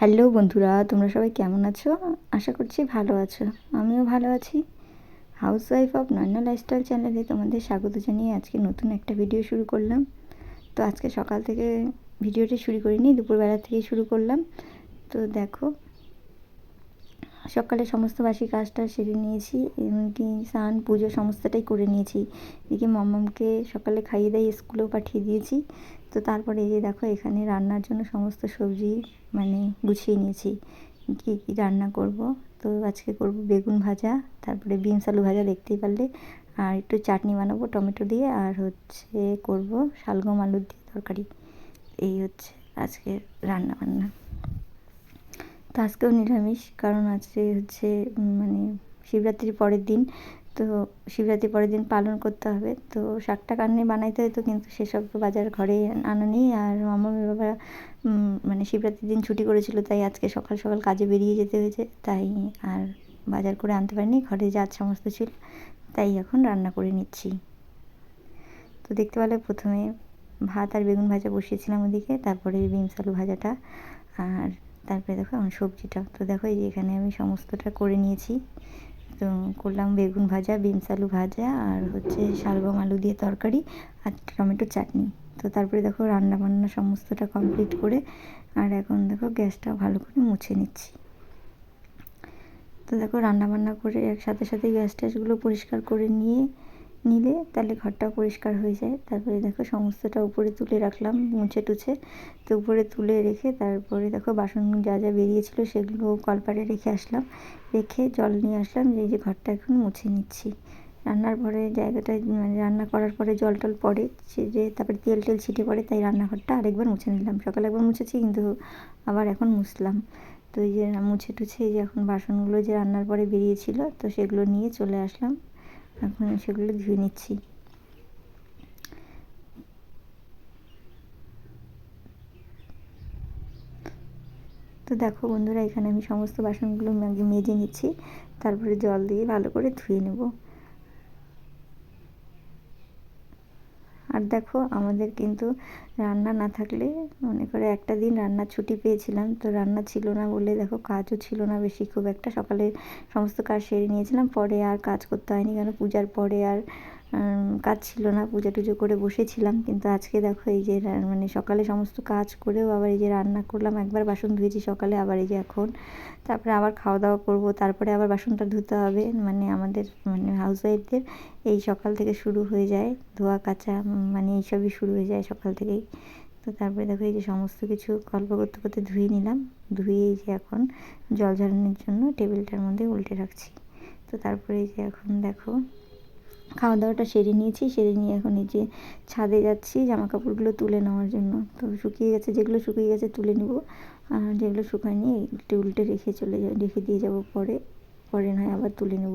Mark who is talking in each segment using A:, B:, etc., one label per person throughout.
A: Hello বন্ধুরা, তোমরা সবাই কেমন আছো? আশা করছি ভালো আছো। আমিও ভালো আছি। House wife of Nayana lifestyle চ্যানেলে তোমাদের স্বাগত জানিয়ে আজকে নতুন একটা ভিডিও শুরু করলাম। তো আজকে সকাল থেকে ভিডিওটি শুরু করিনি, দুপুরবেলা থেকে শুরু করলাম। তো দেখো সকালে সমস্ত বাসি কাজটা সেরে নিয়েছি, এমনকি স্নান, পুজো সমস্তটাই করে নিয়েছি। এদিকে মামামকে সকালে খাইয়ে দিয়ে স্কুলেও পাঠিয়ে দিয়েছি। তো তারপরে এই যে দেখো, এখানে রান্নার জন্য সমস্ত সবজি মানে গুছিয়ে নিয়েছি। কী কী রান্না করব? তো আজকে করব বেগুন ভাজা, তারপরে বিনস আলু ভাজা, দেখতেই পারলে। আর একটু চাটনি বানাবো টমেটো দিয়ে, আর হচ্ছে করব শালগম আলুর দিয়ে তরকারি। এই হচ্ছে আজকে রান্না বান্না তো আজকেও নিরামিষ, কারণ আজকে হচ্ছে মানে শিবরাত্রির পরের দিন। তো শিবরাত্রির পরের দিন পালন করতে হবে। তো শাকটা কান্নে বানাইতে হতো কিন্তু সেসব তো বাজার ঘরে আনা নেই। আর মামামি বাবা মানে শিবরাত্রির দিন ছুটি করেছিল, তাই আজকে সকাল সকাল কাজে বেরিয়ে যেতে হয়েছে। তাই আর বাজার করে আনতে পারিনি, ঘরে যা সমস্ত ছিল, তাই এখন রান্না করে নিচ্ছি। তো দেখতে পেলে প্রথমে ভাত আর বেগুন ভাজা বসিয়েছিলাম ওদিকে, তারপরে বিমস আলু ভাজাটা। আর তারপরে দেখো আমার সবজিটা। তো দেখো এই যে এখানে আমি সমস্তটা করে নিয়েছি। তো করলাম বেগুন ভাজা, বিনস আলু ভাজা আর হচ্ছে শালগম আলু দিয়ে তরকারি আর টমেটো চাটনি। তো তারপরে দেখো রান্না বান্না সমস্তটা কমপ্লিট করে আর এখন দেখো গ্যাসটা ভালো করে মুছে নিচ্ছি। তো দেখো রান্না বান্না করে একসাথে সাথে গ্যাস ট্যাসগুলো পরিষ্কার করে নিয়ে নিলে তাহলে ঘরটা পরিষ্কার হয়ে যায়। তারপরে দেখো সমস্তটা উপরে তুলে রাখলাম, মুছে টুছে। তো উপরে তুলে রেখে তারপরে দেখো বাসন যা যা বেরিয়েছিল সেগুলো কলপারে রেখে আসলাম। রেখে জল নিয়ে আসলাম, যে যে ঘরটা এখন মুছে নিচ্ছি। রান্নার পরে জায়গাটা মানে রান্না করার পরে জল টল পড়ে যে তারপরে তেল টেল ছিটে পড়ে, তাই রান্নাঘরটা আরেকবার মুছে নিলাম। সকালে একবার মুছেছি, কিন্তু আবার এখন মুছলাম। তো এই যে মুছে টুছে এই যে এখন বাসনগুলো যে রান্নার পরে বেরিয়েছিল, তো সেগুলো নিয়ে চলে আসলাম। এখন সেগুলো ধুয়ে নিচ্ছি। তো দেখো বন্ধুরা, এখানে আমি সমস্ত বাসনগুলো মেজে নিচ্ছি। তারপরে জল দিয়ে ভালো করে ধুয়ে নেব। আর দেখো, আমাদের কিন্তু রান্না না থাকলে, মনে করে একটা দিন রান্না ছুটি পেয়েছিলাম, তো রান্না ছিল না বলে দেখো কাজও ছিল না বেশি খুব একটা। সকালে সমস্ত কাজ সেরে নিয়েছিলাম, পরে আর কাজ করতে হয়নি কেন? পূজার পরে আর কাজ ছিল না, পূজা টুজো করে বসেছিলাম, কিন্তু আজকে দেখো এই যে মানে সকালে সমস্ত কাজ করেও আবার এই যে রান্না করলাম, একবার বাসন ধুয়েছি সকালে, আবার এই যে এখন। তারপরে আবার খাওয়া দাওয়া করব, তারপরে আবার বাসনটা ধুতে হবে মানে আমাদের মানে হাউস ওয়াইফদের এই সকাল থেকে শুরু হয়ে যায়, ধোয়া, কাচা মানে এইসবই শুরু হয়ে যায় সকাল থেকেই। তো তারপরে দেখো এই যে সমস্ত কিছু গল্প করতে করতে ধুয়ে নিলাম, ধুয়ে এই যে এখন জল ঝরানোর জন্য টেবিলটার মধ্যে উল্টে রাখছি। তো তারপরে এই যে এখন দেখো খাওয়া দাওয়াটা সেরে নিয়েছি, সেরে নিয়ে এখন এই যে ছাদে যাচ্ছি জামা কাপড়গুলো তুলে নেওয়ার জন্য। তো শুকিয়ে গেছে, যেগুলো শুকিয়ে গেছে তুলে নেব। আর যেগুলো শুকায়নি, একটু উল্টে রেখে চলে যা, রেখে দিয়ে যাব পরে। পরে নয়, আবার তুলে নেব।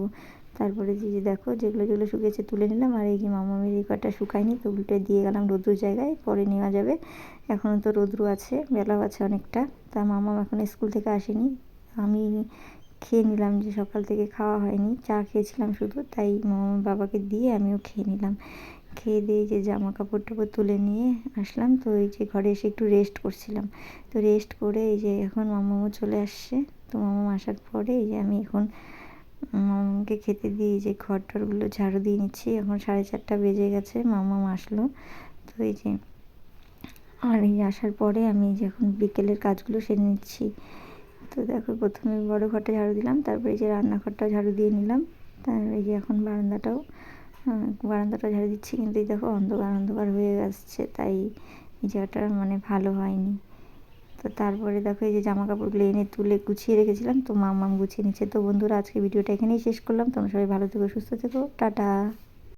A: তারপরে যে যে দেখো, যেগুলো যেগুলো শুকিয়েছে তুলে নিলাম। আর এই যে মামামের এই কটা শুকায়নি, তো উল্টে দিয়ে গেলাম রোদ্রুর জায়গায়, পরে নেওয়া যাবে। এখনও তো রোদ্রু আছে, বেলাও আছে অনেকটা। তা মামাম এখন স্কুল থেকে আসেনি। আমি খেয়ে নিলাম যে সকাল থেকে খাওয়া হয়নি। চা খেয়েছিলাম শুধু, তাই মামা বাবাকে দিয়ে আমিও খেয়ে নিলাম। খেয়ে দিয়ে যে জামা কাপড় টাপড় তুলে নিয়ে আসলাম। তো এই যে ঘরে এসে একটু রেস্ট করছিলাম। তো রেস্ট করে এই যে এখন মামামও চলে আসছে। তো মামাম আসার পরে এই যে আমি এখন মামাকে খেতে দিয়ে যে ঘর টরগুলো ঝাড়ু দিয়ে নিচ্ছি। এখন সাড়ে চারটা বেজে গেছে, মামাম আসলো। তো এই যে আর এই আসার পরে আমি যে এখন বিকেলের কাজগুলো সেরে নিচ্ছি। তো দেখো প্রথমে বড় ঘরটা ঝাড়ু দিলাম, তারপরে যে রান্নাঘরটা ঝাড়ু দিয়ে নিলাম। তারপরে যে এখন বারান্দাটাও বারান্দাটা ঝাড়ু দিচ্ছি, কিন্তু এই দেখো অন্ধকার অন্ধকার হয়ে আসছে, তাই এই জায়গাটা মানে ভালো হয়নি। তো তারপরে দেখো এই যে জামা কাপড়গুলো এনে তুলে গুছিয়ে রেখেছিলাম, তো মাম মাম গুছিয়ে নিচ্ছে। তো বন্ধুরা, আজকে ভিডিওটা এখানেই শেষ করলাম। তোমরা সবাই ভালো থেকো, সুস্থ থেকো। টাটা।